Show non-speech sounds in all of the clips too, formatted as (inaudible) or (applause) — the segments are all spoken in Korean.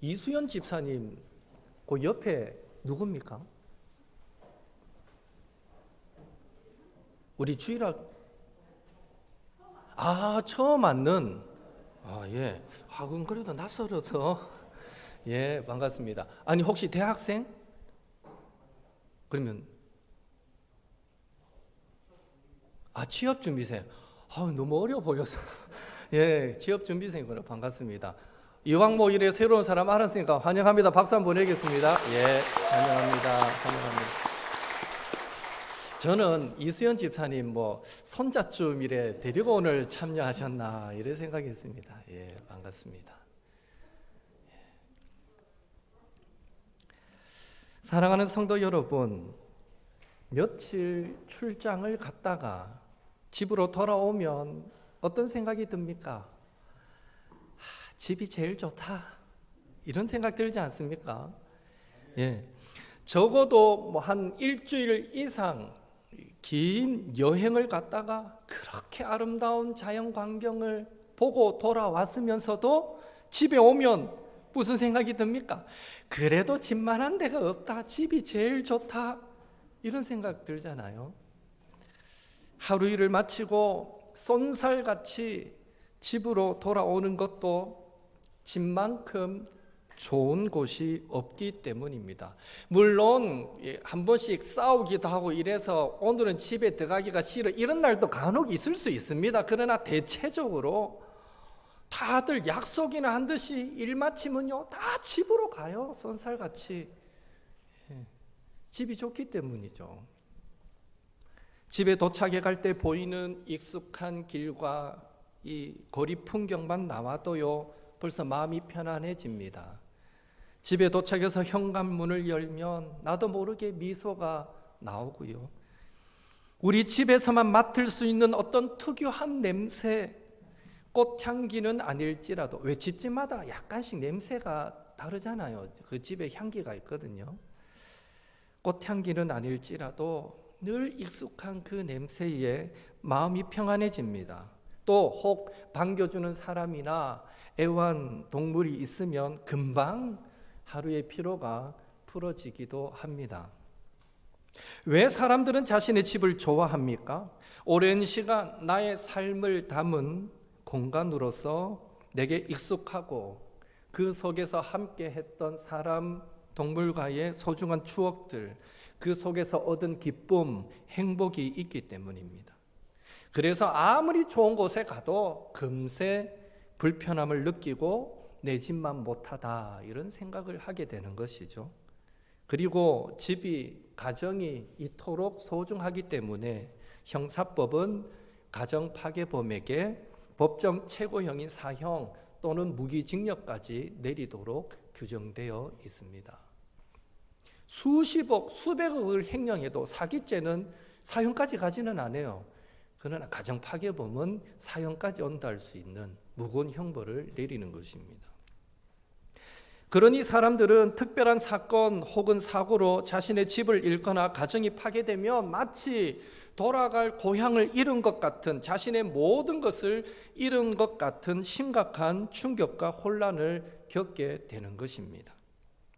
이수연 집사님 그 옆에 누굽니까? 우리 주일학 아 처음 맞는 아 예. 아 그건 그래도 낯설어서 (laughs) 예 반갑습니다. 아니 혹시 대학생? 그러면 아 취업 준비생. 아 너무 어려 보여서 (laughs) 예 취업 준비생으로 반갑습니다. 이왕 뭐 이래 새로운 사람 알았으니까 환영합니다. 박수 한번 보내겠습니다. 예 환영합니다. 환영합니다. 저는 이수연 집사님 뭐 손자쯤 이래 데리고 오늘 참여하셨나 이래 생각했습니다. 예, 반갑습니다. 예. 사랑하는 성도 여러분, 며칠 출장을 갔다가 집으로 돌아오면 어떤 생각이 듭니까? 아, 집이 제일 좋다. 이런 생각 들지 않습니까? 예. 적어도 뭐 한 일주일 이상 긴 여행을 갔다가 그렇게 아름다운 자연 광경을 보고 돌아왔으면서도 집에 오면 무슨 생각이 듭니까? 그래도 집만한 데가 없다. 집이 제일 좋다. 이런 생각 들잖아요. 하루 일을 마치고 쏜살같이 집으로 돌아오는 것도 집만큼 좋은 곳이 없기 때문입니다. 물론 예, 한 번씩 싸우기도 하고 이래서 오늘은 집에 들어가기가 싫어 이런 날도 간혹 있을 수 있습니다. 그러나 대체적으로 다들 약속이나 한 듯이 일 마치면요 다 집으로 가요 손살같이 예, 집이 좋기 때문이죠. 집에 도착해 갈 때 보이는 익숙한 길과 이 거리 풍경만 나와도요 벌써 마음이 편안해집니다. 집에 도착해서 현관문을 열면 나도 모르게 미소가 나오고요. 우리 집에서만 맡을 수 있는 어떤 특유한 냄새, 꽃향기는 아닐지라도 왜 집집마다 약간씩 냄새가 다르잖아요. 그 집에 향기가 있거든요. 꽃향기는 아닐지라도 늘 익숙한 그 냄새에 마음이 평안해집니다. 또 혹 반겨주는 사람이나 애완 동물이 있으면 금방 하루의 피로가 풀어지기도 합니다. 왜 사람들은 자신의 집을 좋아합니까? 오랜 시간 나의 삶을 담은 공간으로서 내게 익숙하고 그 속에서 함께 했던 사람, 동물과의 소중한 추억들, 그 속에서 얻은 기쁨, 행복이 있기 때문입니다. 그래서 아무리 좋은 곳에 가도 금세 불편함을 느끼고 내 집만 못하다 이런 생각을 하게 되는 것이죠. 그리고 집이 가정이 이토록 소중하기 때문에 형사법은 가정 파괴범에게 법정 최고형인 사형 또는 무기징역까지 내리도록 규정되어 있습니다. 수십억, 수백억을 횡령해도 사기죄는 사형까지 가지는 않아요. 그러나 가정 파괴범은 사형까지 온다할 수 있는 무거운 형벌을 내리는 것입니다. 그러니 사람들은 특별한 사건 혹은 사고로 자신의 집을 잃거나 가정이 파괴되면 마치 돌아갈 고향을 잃은 것 같은 자신의 모든 것을 잃은 것 같은 심각한 충격과 혼란을 겪게 되는 것입니다.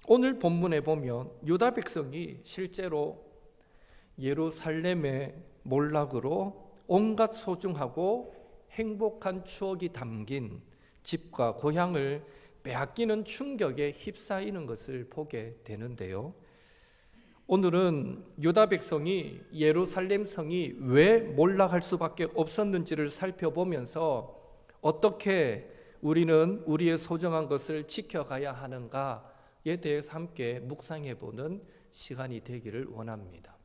오늘 본문에 보면 유다 백성이 실제로 예루살렘의 몰락으로 온갖 소중하고 행복한 추억이 담긴 집과 고향을 빼앗기는 충격에 휩싸이는 것을 보게 되는데요. 오늘은 유다 백성이 예루살렘 성이 왜 몰락할 수밖에 없었는지를 살펴보면서 어떻게 우리는 우리의 소중한 것을 지켜가야 하는가에 대해서 함께 묵상해 보는 시간이 되기를 원합니다.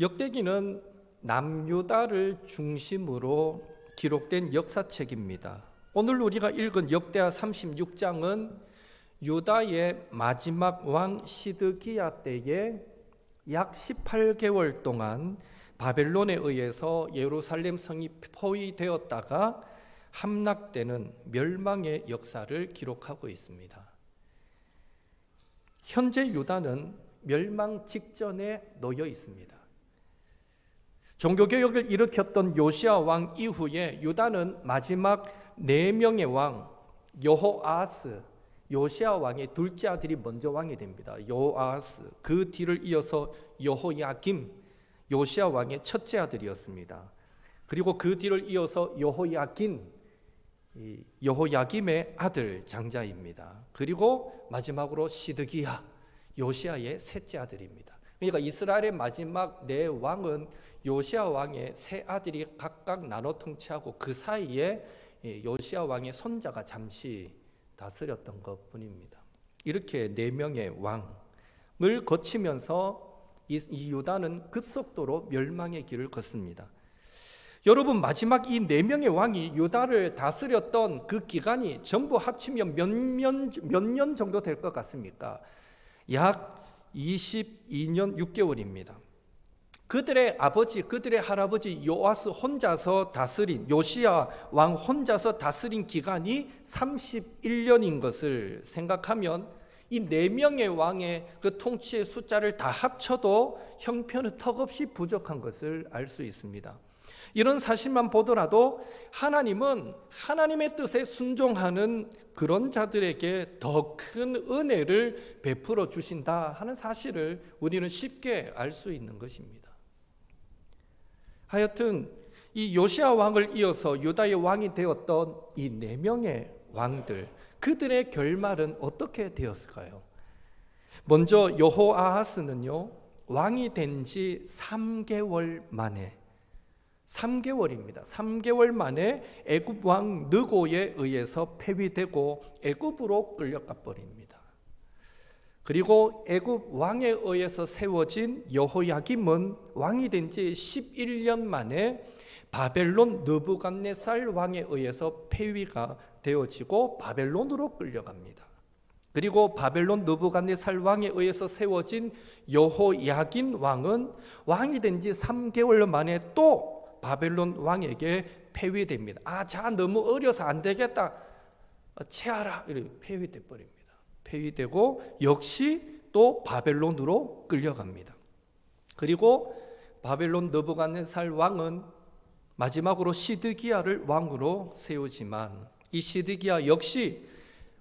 역대기는 남유다를 중심으로 기록된 역사책입니다. 오늘 우리가 읽은 역대하 36장은 유다의 마지막 왕 시드기야 때에 약 18개월 동안 바벨론에 의해서 예루살렘 성이 포위되었다가 함락되는 멸망의 역사를 기록하고 있습니다. 현재 유다는 멸망 직전에 놓여 있습니다. 종교개혁을 일으켰던 요시아 왕 이후에 유다는 마지막 네 명의 왕 여호아스 요시아 왕의 둘째 아들이 먼저 왕이 됩니다. 여호아스 그 뒤를 이어서 여호야김 요시아 왕의 첫째 아들이었습니다. 그리고 그 뒤를 이어서 여호야긴 이 여호야김의 아들 장자입니다. 그리고 마지막으로 시드기야 요시아의 셋째 아들입니다. 그러니까 이스라엘의 마지막 네 왕은 요시아 왕의 세 아들이 각각 나눠 통치하고 그 사이에 이 요시아 왕의 손자가 잠시 다스렸던 것뿐입니다. 이렇게 네 명의 왕을 거치면서 이, 이 유다는 급속도로 멸망의 길을 걷습니다. 여러분 마지막 이 네 명의 왕이 유다를 다스렸던 그 기간이 전부 합치면 몇년 몇년 정도 될 것 같습니까? 약 22년 6개월입니다. 그들의 아버지, 그들의 할아버지 요아스 혼자서 다스린 요시야 왕 혼자서 다스린 기간이 31년인 것을 생각하면 이 네 명의 왕의 그 통치의 숫자를 다 합쳐도 형편은 턱없이 부족한 것을 알 수 있습니다. 이런 사실만 보더라도 하나님은 하나님의 뜻에 순종하는 그런 자들에게 더 큰 은혜를 베풀어 주신다 하는 사실을 우리는 쉽게 알 수 있는 것입니다. 하여튼 이 요시아 왕을 이어서 유다의 왕이 되었던 이 네 명의 왕들 그들의 결말은 어떻게 되었을까요? 먼저 여호아하스는요 왕이 된 지 3개월 만에 3개월입니다. 3개월 만에 애굽 왕 느고에 의해서 폐위되고 애굽으로 끌려가 버립니다. 그리고 애굽 왕에 의해서 세워진 여호야김은 왕이 된 지 11년 만에 바벨론 느부갓네살 왕에 의해서 폐위가 되어지고 바벨론으로 끌려갑니다. 그리고 바벨론 느부갓네살 왕에 의해서 세워진 여호야긴 왕은 왕이 된 지 3개월 만에 또 바벨론 왕에게 폐위됩니다. 아, 자 너무 어려서 안 되겠다. 체하라 이렇게 폐위돼 버립니다. 폐위되고 역시 또 바벨론으로 끌려갑니다. 그리고 바벨론 느부갓네살 왕은 마지막으로 시드기야를 왕으로 세우지만 이 시드기야 역시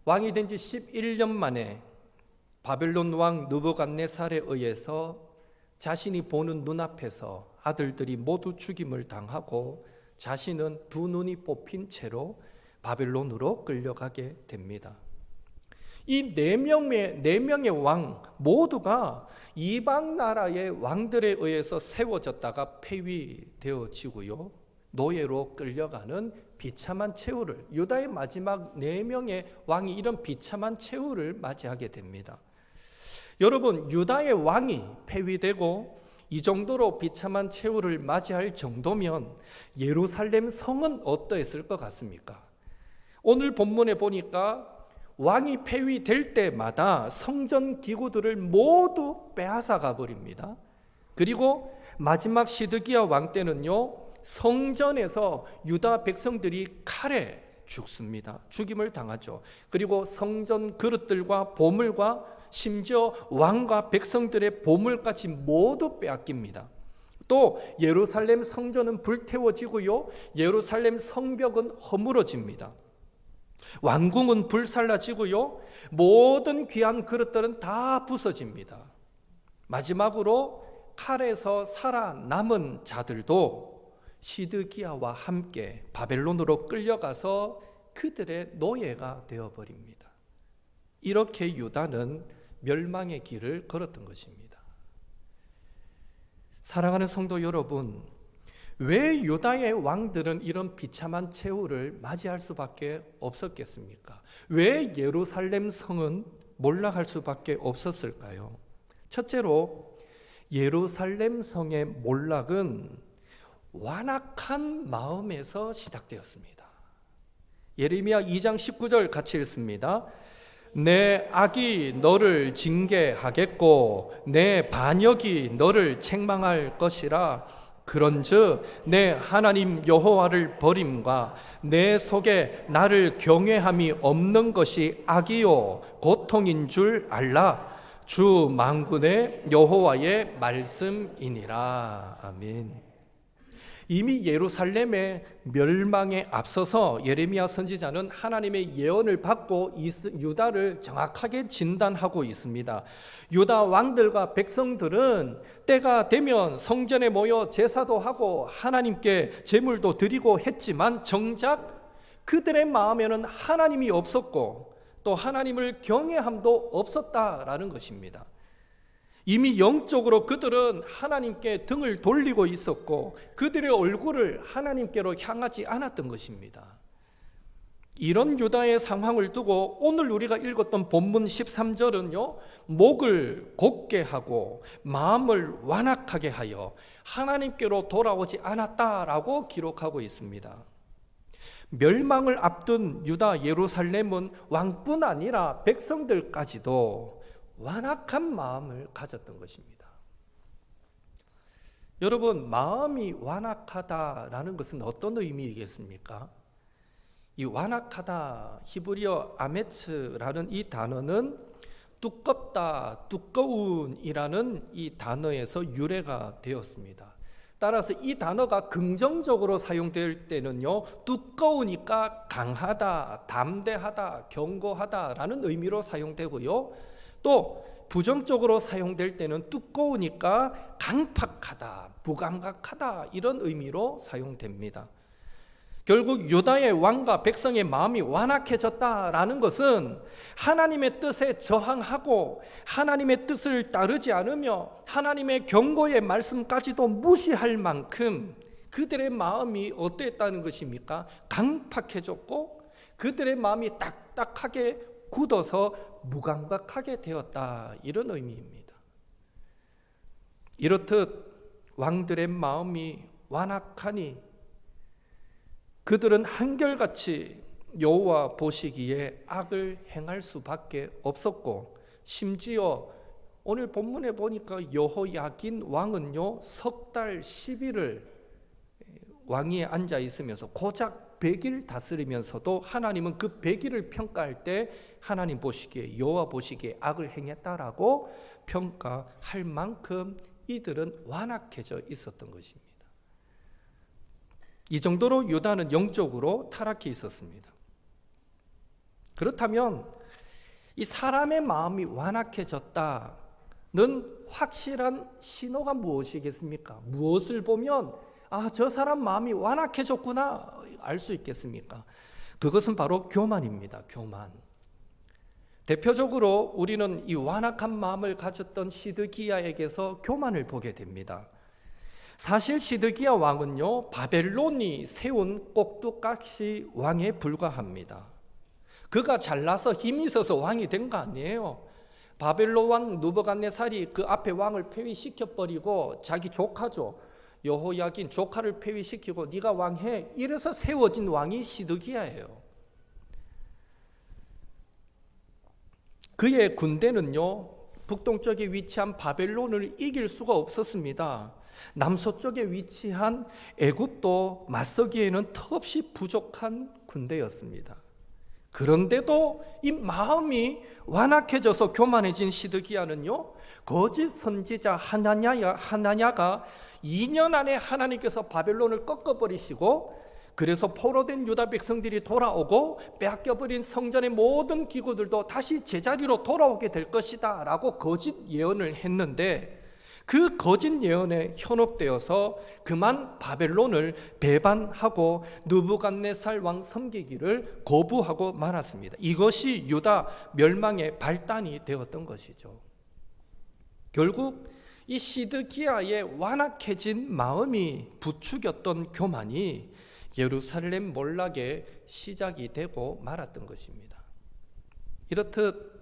왕이 된 지 11년 만에 바벨론 왕 느부갓네살에 의해서 자신이 보는 눈앞에서 아들들이 모두 죽임을 당하고 자신은 두 눈이 뽑힌 채로 바벨론으로 끌려가게 됩니다. 이 네 명의 네 명의 왕 모두가 이방 나라의 왕들에 의해서 세워졌다가 폐위되어지고요. 노예로 끌려가는 비참한 최후를 유다의 마지막 네 명의 왕이 이런 비참한 최후를 맞이하게 됩니다. 여러분 유다의 왕이 폐위되고 이 정도로 비참한 최후를 맞이할 정도면 예루살렘 성은 어떠했을 것 같습니까? 오늘 본문에 보니까 왕이 폐위될 때마다 성전 기구들을 모두 빼앗아 가 버립니다. 그리고 마지막 시드기야 왕 때는요, 성전에서 유다 백성들이 칼에 죽습니다. 죽임을 당하죠. 그리고 성전 그릇들과 보물과 심지어 왕과 백성들의 보물까지 모두 빼앗깁니다. 또 예루살렘 성전은 불태워지고요. 예루살렘 성벽은 허물어집니다. 왕궁은 불살라지고요. 모든 귀한 그릇들은 다 부서집니다. 마지막으로 칼에서 살아남은 자들도 시드기야와 함께 바벨론으로 끌려가서 그들의 노예가 되어버립니다. 이렇게 유다는 멸망의 길을 걸었던 것입니다. 사랑하는 성도 여러분, 왜 유다의 왕들은 이런 비참한 최후를 맞이할 수밖에 없었겠습니까? 왜 예루살렘 성은 몰락할 수밖에 없었을까요? 첫째로 예루살렘 성의 몰락은 완악한 마음에서 시작되었습니다. 예레미야 2장 19절 같이 읽습니다. 내 악이 너를 징계하겠고 내 반역이 너를 책망할 것이라. 그런즉 내 하나님 여호와를 버림과 내 속에 나를 경외함이 없는 것이 악이요 고통인 줄 알라. 주 만군의 여호와의 말씀이니라. 아멘. 이미 예루살렘의 멸망에 앞서서 예레미야 선지자는 하나님의 예언을 받고 유다를 정확하게 진단하고 있습니다. 유다 왕들과 백성들은 때가 되면 성전에 모여 제사도 하고 하나님께 제물도 드리고 했지만 정작 그들의 마음에는 하나님이 없었고 또 하나님을 경외함도 없었다라는 것입니다. 이미 영적으로 그들은 하나님께 등을 돌리고 있었고 그들의 얼굴을 하나님께로 향하지 않았던 것입니다. 이런 유다의 상황을 두고 오늘 우리가 읽었던 본문 13절은요, 목을 곧게 하고 마음을 완악하게 하여 하나님께로 돌아오지 않았다라고 기록하고 있습니다. 멸망을 앞둔 유다 예루살렘은 왕뿐 아니라 백성들까지도 완악한 마음을 가졌던 것입니다. 여러분, 마음이 완악하다라는 것은 어떤 의미이겠습니까? 이 완악하다 히브리어 아메츠라는 이 단어는 두껍다, 두꺼운이라는 이 단어에서 유래가 되었습니다. 따라서 이 단어가 긍정적으로 사용될 때는요, 두꺼우니까 강하다, 담대하다, 견고하다라는 의미로 사용되고요. 또 부정적으로 사용될 때는 두꺼우니까 강팍하다, 무감각하다 이런 의미로 사용됩니다. 결국 유다의 왕과 백성의 마음이 완악해졌다라는 것은 하나님의 뜻에 저항하고 하나님의 뜻을 따르지 않으며 하나님의 경고의 말씀까지도 무시할 만큼 그들의 마음이 어땠다는 것입니까? 강팍해졌고 그들의 마음이 딱딱하게 굳어서 무감각하게 되었다 이런 의미입니다. 이렇듯 왕들의 마음이 완악하니 그들은 한결같이 여호와 보시기에 악을 행할 수밖에 없었고 심지어 오늘 본문에 보니까 여호야긴 왕은요 석 달 10일을 왕위에 앉아 있으면서 고작 100일 다스리면서도 하나님은 그 100일을 평가할 때 하나님 보시기에 여호와 보시기에 악을 행했다라고 평가할 만큼 이들은 완악해져 있었던 것입니다. 이 정도로 유다는 영적으로 타락해 있었습니다. 그렇다면 이 사람의 마음이 완악해졌다는 확실한 신호가 무엇이겠습니까? 무엇을 보면 아, 저 사람 마음이 완악해졌구나 알 수 있겠습니까? 그것은 바로 교만입니다. 교만. 대표적으로 우리는 이 완악한 마음을 가졌던 시드기야에게서 교만을 보게 됩니다. 사실 시드기야 왕은요 바벨론이 세운 꼭두각시 왕에 불과합니다. 그가 잘나서 힘이 있어서 왕이 된 거 아니에요. 바벨론 왕 누버갓네살이 그 앞에 왕을 폐위시켜 버리고 자기 조카죠 여호야긴 조카를 폐위시키고 네가 왕해 이래서 세워진 왕이 시드기야예요. 그의 군대는요 북동쪽에 위치한 바벨론을 이길 수가 없었습니다. 남서쪽에 위치한 애굽도 맞서기에는 턱없이 부족한 군대였습니다. 그런데도 이 마음이 완악해져서 교만해진 시드기야는요 거짓 선지자 하나냐 하나냐가 2년 안에 하나님께서 바벨론을 꺾어버리시고 그래서 포로된 유다 백성들이 돌아오고 빼앗겨버린 성전의 모든 기구들도 다시 제자리로 돌아오게 될 것이다 라고 거짓 예언을 했는데 그 거짓 예언에 현혹되어서 그만 바벨론을 배반하고 느부갓네살 왕 섬기기를 거부하고 말았습니다. 이것이 유다 멸망의 발단이 되었던 것이죠. 결국 이 시드기야의 완악해진 마음이 부추겼던 교만이 예루살렘 몰락의 시작이 되고 말았던 것입니다. 이렇듯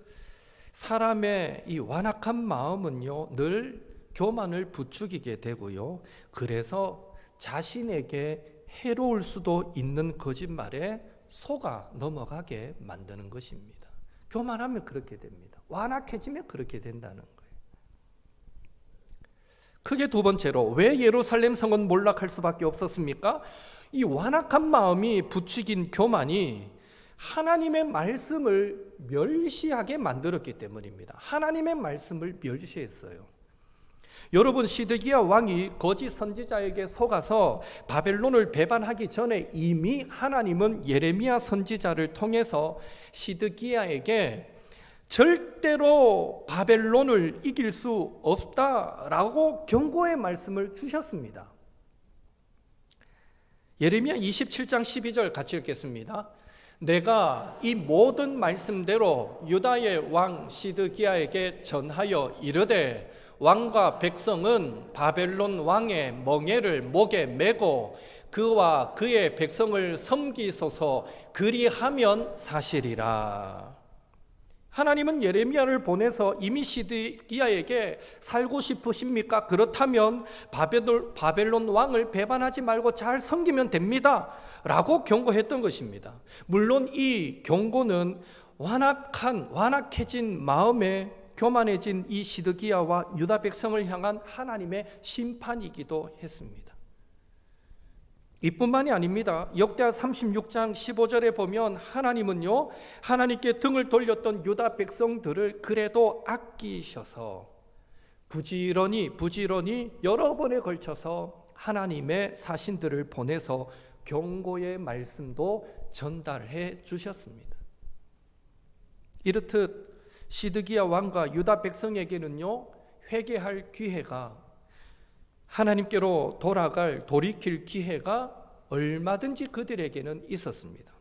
사람의 이 완악한 마음은요 늘 교만을 부추기게 되고요. 그래서 자신에게 해로울 수도 있는 거짓말에 속아 넘어가게 만드는 것입니다. 교만하면 그렇게 됩니다. 완악해지면 그렇게 된다는 거예요. 크게 두 번째로 왜 예루살렘 성은 몰락할 수밖에 없었습니까? 이 완악한 마음이 부추긴 교만이 하나님의 말씀을 멸시하게 만들었기 때문입니다. 하나님의 말씀을 멸시했어요. 여러분 시드기야 왕이 거짓 선지자에게 속아서 바벨론을 배반하기 전에 이미 하나님은 예레미야 선지자를 통해서 시드기야에게 절대로 바벨론을 이길 수 없다라고 경고의 말씀을 주셨습니다. 예레미야 27장 12절 같이 읽겠습니다. 내가 이 모든 말씀대로 유다의 왕 시드기야에게 전하여 이르되 왕과 백성은 바벨론 왕의 멍에를 목에 메고 그와 그의 백성을 섬기소서 그리하면 사실이라. 하나님은 예레미야를 보내서 이미 시드기야에게 살고 싶으십니까? 그렇다면 바벨론, 바벨론 왕을 배반하지 말고 잘 섬기면 됩니다. 라고 경고했던 것입니다. 물론 이 경고는 완악한, 완악해진 마음에 교만해진 이 시드기야와 유다 백성을 향한 하나님의 심판이기도 했습니다. 이뿐만이 아닙니다. 역대하 36장 15절에 보면 하나님은요, 하나님께 등을 돌렸던 유다 백성들을 그래도 아끼셔서 부지런히, 부지런히 여러 번에 걸쳐서 하나님의 사신들을 보내서 경고의 말씀도 전달해 주셨습니다. 이렇듯 시드기야 왕과 유다 백성에게는요, 회개할 기회가 하나님께로 돌아갈 돌이킬 기회가 얼마든지 그들에게는 있었습니다.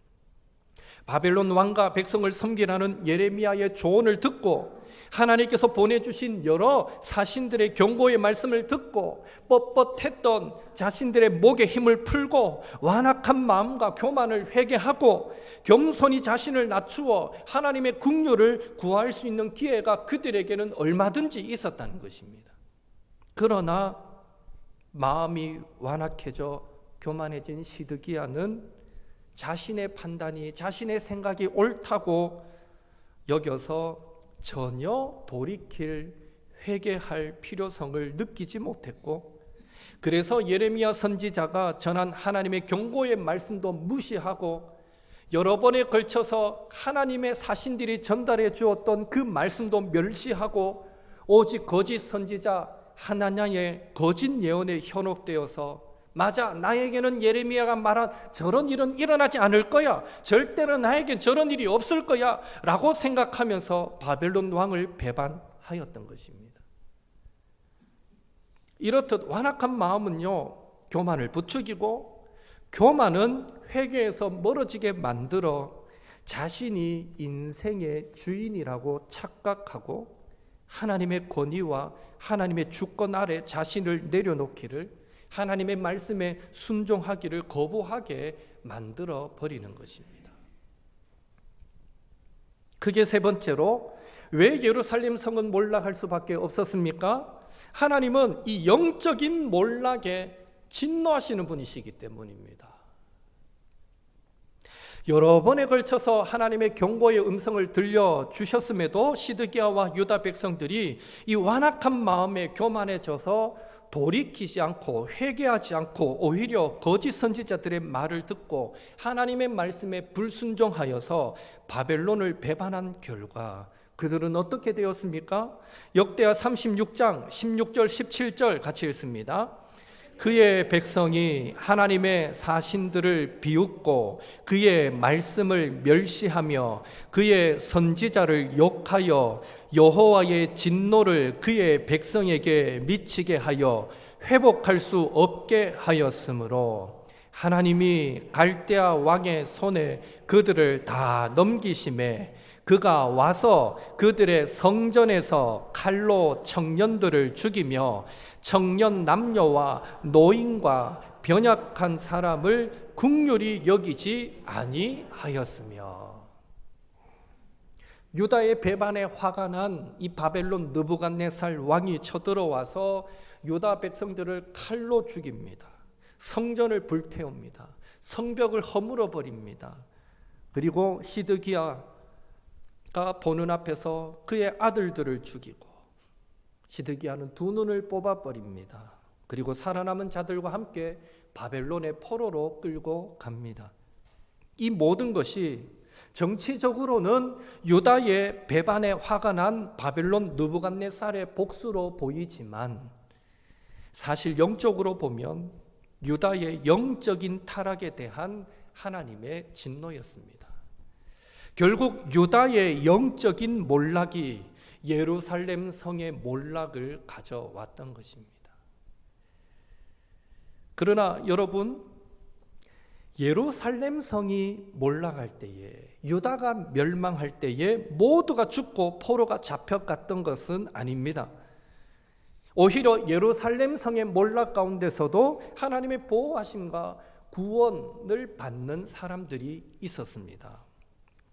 바벨론 왕과 백성을 섬기라는 예레미야의 조언을 듣고 하나님께서 보내주신 여러 사신들의 경고의 말씀을 듣고 뻣뻣했던 자신들의 목에 힘을 풀고 완악한 마음과 교만을 회개하고 겸손히 자신을 낮추어 하나님의 국류를 구할 수 있는 기회가 그들에게는 얼마든지 있었다는 것입니다. 그러나 마음이 완악해져 교만해진 시드기야는 자신의 판단이 자신의 생각이 옳다고 여겨서 전혀 돌이킬 회개할 필요성을 느끼지 못했고 그래서 예레미야 선지자가 전한 하나님의 경고의 말씀도 무시하고 여러 번에 걸쳐서 하나님의 사신들이 전달해 주었던 그 말씀도 멸시하고 오직 거짓 선지자 하나냐의 거짓 예언에 현혹되어서 맞아 나에게는 예레미야가 말한 저런 일은 일어나지 않을 거야. 절대로 나에겐 저런 일이 없을 거야. 라고 생각하면서 바벨론 왕을 배반하였던 것입니다. 이렇듯 완악한 마음은요 교만을 부추기고 교만은 회개에서 멀어지게 만들어 자신이 인생의 주인이라고 착각하고 하나님의 권위와 하나님의 주권 아래 자신을 내려놓기를 하나님의 말씀에 순종하기를 거부하게 만들어 버리는 것입니다. 그게 세 번째로 왜 예루살렘 성은 몰락할 수밖에 없었습니까? 하나님은 이 영적인 몰락에 진노하시는 분이시기 때문입니다. 여러 번에 걸쳐서 하나님의 경고의 음성을 들려 주셨음에도 시드기야와 유다 백성들이 이 완악한 마음에 교만해져서 돌이키지 않고 회개하지 않고 오히려 거짓 선지자들의 말을 듣고 하나님의 말씀에 불순종하여서 바벨론을 배반한 결과 그들은 어떻게 되었습니까? 역대하 36장 16절 17절 같이 읽습니다. 그의 백성이 하나님의 사신들을 비웃고 그의 말씀을 멸시하며 그의 선지자를 욕하여 여호와의 진노를 그의 백성에게 미치게 하여 회복할 수 없게 하였으므로 하나님이 갈대아 왕의 손에 그들을 다 넘기심에 그가 와서 그들의 성전에서 칼로 청년들을 죽이며 청년 남녀와 노인과 변약한 사람을 국률이 여기지 아니하였으며 유다의 배반에 화가 난 이 바벨론 느부갓네살 왕이 쳐들어와서 유다 백성들을 칼로 죽입니다. 성전을 불태웁니다. 성벽을 허물어 버립니다. 그리고 시드기야가 보는 앞에서 그의 아들들을 죽이고 시드기야는 두 눈을 뽑아 버립니다. 그리고 살아남은 자들과 함께 바벨론의 포로로 끌고 갑니다. 이 모든 것이 정치적으로는 유다의 배반에 화가 난 바벨론 느부갓네살의 복수로 보이지만 사실 영적으로 보면 유다의 영적인 타락에 대한 하나님의 진노였습니다. 결국 유다의 영적인 몰락이 예루살렘 성의 몰락을 가져왔던 것입니다. 그러나 여러분 예루살렘 성이 몰락할 때에 유다가 멸망할 때에 모두가 죽고 포로가 잡혀갔던 것은 아닙니다. 오히려 예루살렘 성의 몰락 가운데서도 하나님의 보호하심과 구원을 받는 사람들이 있었습니다.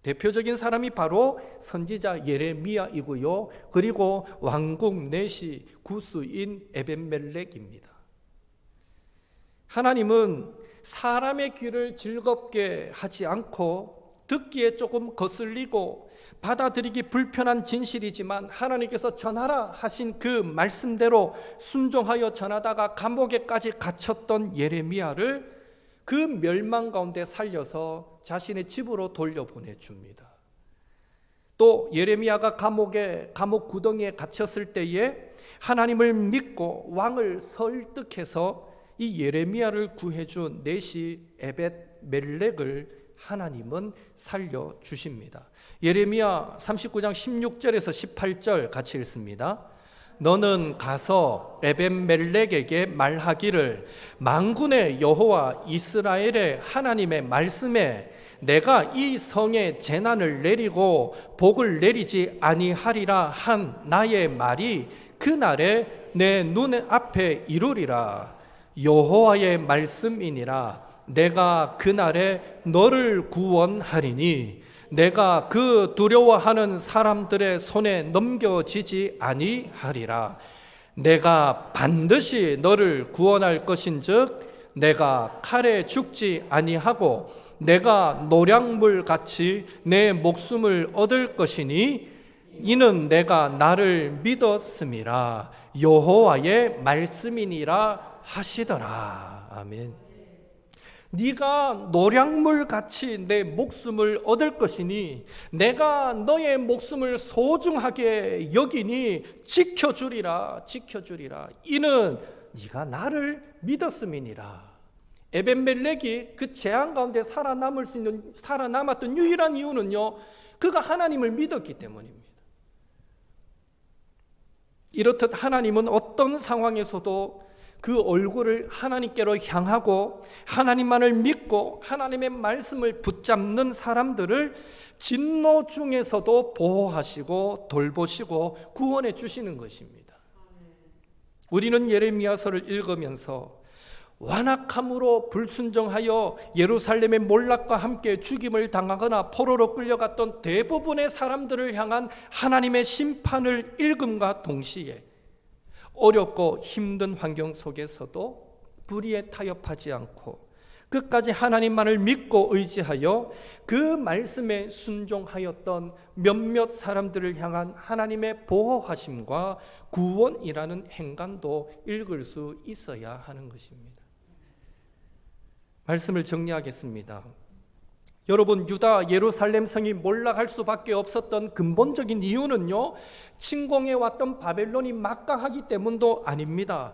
대표적인 사람이 바로 선지자 예레미야이고요. 그리고 왕국 내시 구수인 에벤멜렉입니다. 하나님은 사람의 귀를 즐겁게 하지 않고 듣기에 조금 거슬리고 받아들이기 불편한 진실이지만 하나님께서 전하라 하신 그 말씀대로 순종하여 전하다가 감옥에까지 갇혔던 예레미야를 그 멸망 가운데 살려서 자신의 집으로 돌려보내 줍니다. 또 예레미야가 감옥에 감옥 구덩이에 갇혔을 때에 하나님을 믿고 왕을 설득해서 이 예레미야를 구해 준 내시 에벳 멜렉을 하나님은 살려 주십니다. 예레미야 39장 16절에서 18절 같이 읽습니다. 너는 가서 에벤멜렉에게 말하기를 만군의 여호와 이스라엘의 하나님의 말씀에 내가 이 성에 재난을 내리고 복을 내리지 아니하리라 한 나의 말이 그날에 내 눈 앞에 이루리라. 여호와의 말씀이니라. 내가 그날에 너를 구원하리니 내가 그 두려워하는 사람들의 손에 넘겨지지 아니하리라. 내가 반드시 너를 구원할 것인즉 내가 칼에 죽지 아니하고 내가 노량물 같이 내 목숨을 얻을 것이니 이는 내가 나를 믿었음이라 여호와의 말씀이니라 하시더라. 아멘. 네가 노량물 같이 내 목숨을 얻을 것이니 내가 너의 목숨을 소중하게 여기니 지켜주리라 지켜주리라. 이는 네가 나를 믿었음이니라. 에벤멜렉이 그 재앙 가운데 살아남을 수 있는 살아남았던 유일한 이유는요 그가 하나님을 믿었기 때문입니다. 이렇듯 하나님은 어떤 상황에서도 그 얼굴을 하나님께로 향하고 하나님만을 믿고 하나님의 말씀을 붙잡는 사람들을 진노 중에서도 보호하시고 돌보시고 구원해 주시는 것입니다. 우리는 예레미야서를 읽으면서 완악함으로 불순종하여 예루살렘의 몰락과 함께 죽임을 당하거나 포로로 끌려갔던 대부분의 사람들을 향한 하나님의 심판을 읽음과 동시에 어렵고 힘든 환경 속에서도 불의에 타협하지 않고 끝까지 하나님만을 믿고 의지하여 그 말씀에 순종하였던 몇몇 사람들을 향한 하나님의 보호하심과 구원이라는 행간도 읽을 수 있어야 하는 것입니다. 말씀을 정리하겠습니다. 여러분 유다 예루살렘 성이 몰락할 수밖에 없었던 근본적인 이유는요. 침공해 왔던 바벨론이 막강하기 때문도 아닙니다.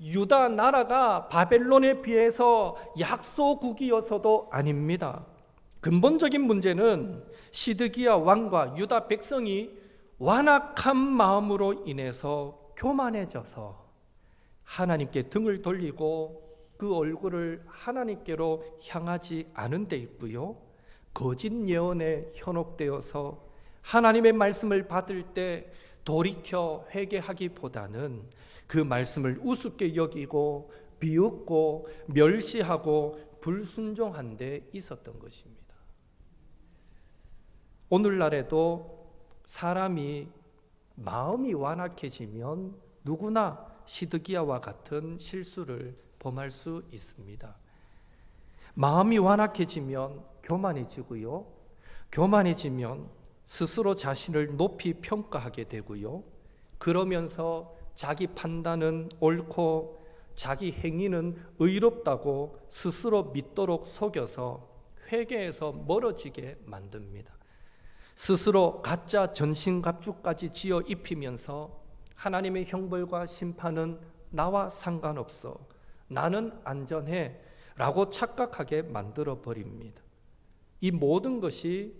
유다 나라가 바벨론에 비해서 약소국이어서도 아닙니다. 근본적인 문제는 시드기야 왕과 유다 백성이 완악한 마음으로 인해서 교만해져서 하나님께 등을 돌리고 그 얼굴을 하나님께로 향하지 않은 데 있고요. 거짓 예언에 현혹되어서 하나님의 말씀을 받을 때 돌이켜 회개하기보다는 그 말씀을 우습게 여기고 비웃고 멸시하고 불순종한 데 있었던 것입니다. 오늘날에도 사람이 마음이 완악해지면 누구나 시드기야와 같은 실수를 범할 수 있습니다. 마음이 완악해지면 교만해지고요. 교만해지면 스스로 자신을 높이 평가하게 되고요. 그러면서 자기 판단은 옳고 자기 행위는 의롭다고 스스로 믿도록 속여서 회개에서 멀어지게 만듭니다. 스스로 가짜 전신갑주까지 지어 입히면서 하나님의 형벌과 심판은 나와 상관없어. 나는 안전해. 라고 착각하게 만들어 버립니다. 이 모든 것이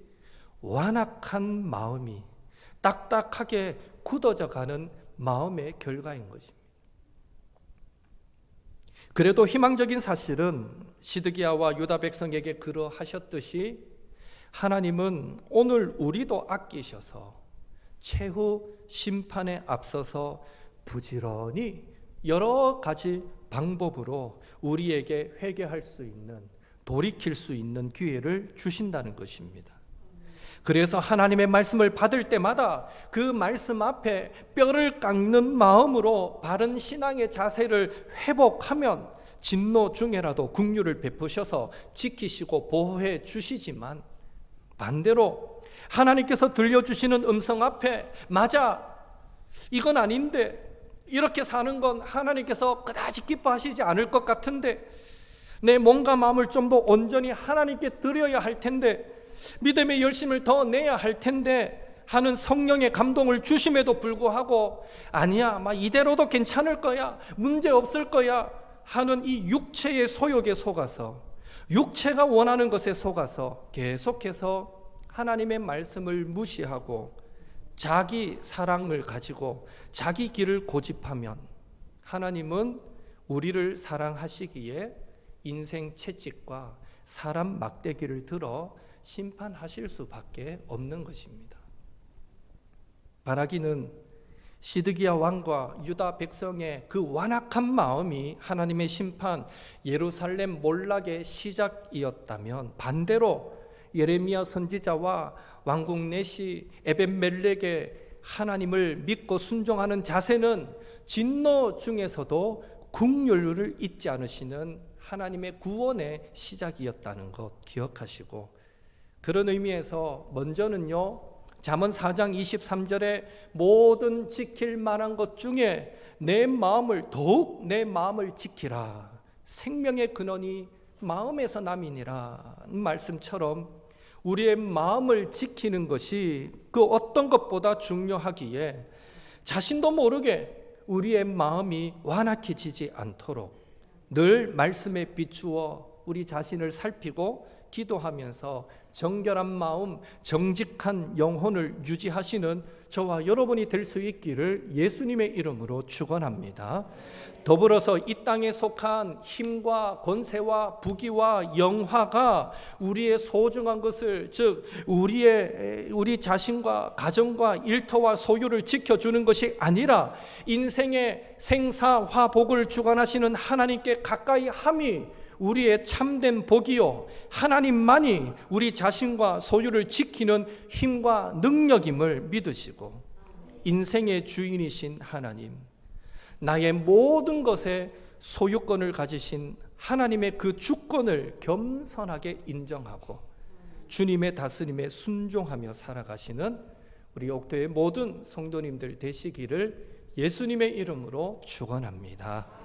완악한 마음이 딱딱하게 굳어져 가는 마음의 결과인 것입니다. 그래도 희망적인 사실은 시드기야와 유다 백성에게 그러하셨듯이 하나님은 오늘 우리도 아끼셔서 최후 심판에 앞서서 부지런히 여러 가지 방법으로 우리에게 회개할 수 있는 돌이킬 수 있는 기회를 주신다는 것입니다. 그래서 하나님의 말씀을 받을 때마다 그 말씀 앞에 뼈를 깎는 마음으로 바른 신앙의 자세를 회복하면 진노 중에라도 국류를 베푸셔서 지키시고 보호해 주시지만 반대로 하나님께서 들려주시는 음성 앞에 맞아 이건 아닌데 이렇게 사는 건 하나님께서 그다지 기뻐하시지 않을 것 같은데 내 몸과 마음을 좀 더 온전히 하나님께 드려야 할 텐데 믿음의 열심을 더 내야 할 텐데 하는 성령의 감동을 주심에도 불구하고 아니야 막 이대로도 괜찮을 거야 문제 없을 거야 하는 이 육체의 소욕에 속아서 육체가 원하는 것에 속아서 계속해서 하나님의 말씀을 무시하고 자기 사랑을 가지고 자기 길을 고집하면 하나님은 우리를 사랑하시기에 인생 채찍과 사람 막대기를 들어 심판하실 수밖에 없는 것입니다. 바라기는 시드기야 왕과 유다 백성의 그 완악한 마음이 하나님의 심판 예루살렘 몰락의 시작이었다면 반대로 예레미야 선지자와 왕국 내시 에벤멜렉의 하나님을 믿고 순종하는 자세는 진노 중에서도 국률을 잊지 않으시는 하나님의 구원의 시작이었다는 것 기억하시고 그런 의미에서 먼저는요 잠언 4장 23절에 모든 지킬 만한 것 중에 내 마음을 더욱 내 마음을 지키라. 생명의 근원이 마음에서 남이니라. 말씀처럼 우리의 마음을 지키는 것이 그 어떤 것보다 중요하기에 자신도 모르게 우리의 마음이 완악해지지 않도록 늘 말씀에 비추어 우리 자신을 살피고 기도하면서 정결한 마음, 정직한 영혼을 유지하시는 저와 여러분이 될 수 있기를 예수님의 이름으로 축원합니다. 더불어서 이 땅에 속한 힘과 권세와 부귀와 영화가 우리의 소중한 것을 즉 우리의 우리 자신과 가정과 일터와 소유를 지켜 주는 것이 아니라 인생의 생사화복을 주관하시는 하나님께 가까이 함이 우리의 참된 복이요 하나님만이 우리 자신과 소유를 지키는 힘과 능력임을 믿으시고 인생의 주인이신 하나님 나의 모든 것에 소유권을 가지신 하나님의 그 주권을 겸손하게 인정하고 주님의 다스림에 순종하며 살아가시는 우리 옥도의 모든 성도님들 되시기를 예수님의 이름으로 축원합니다.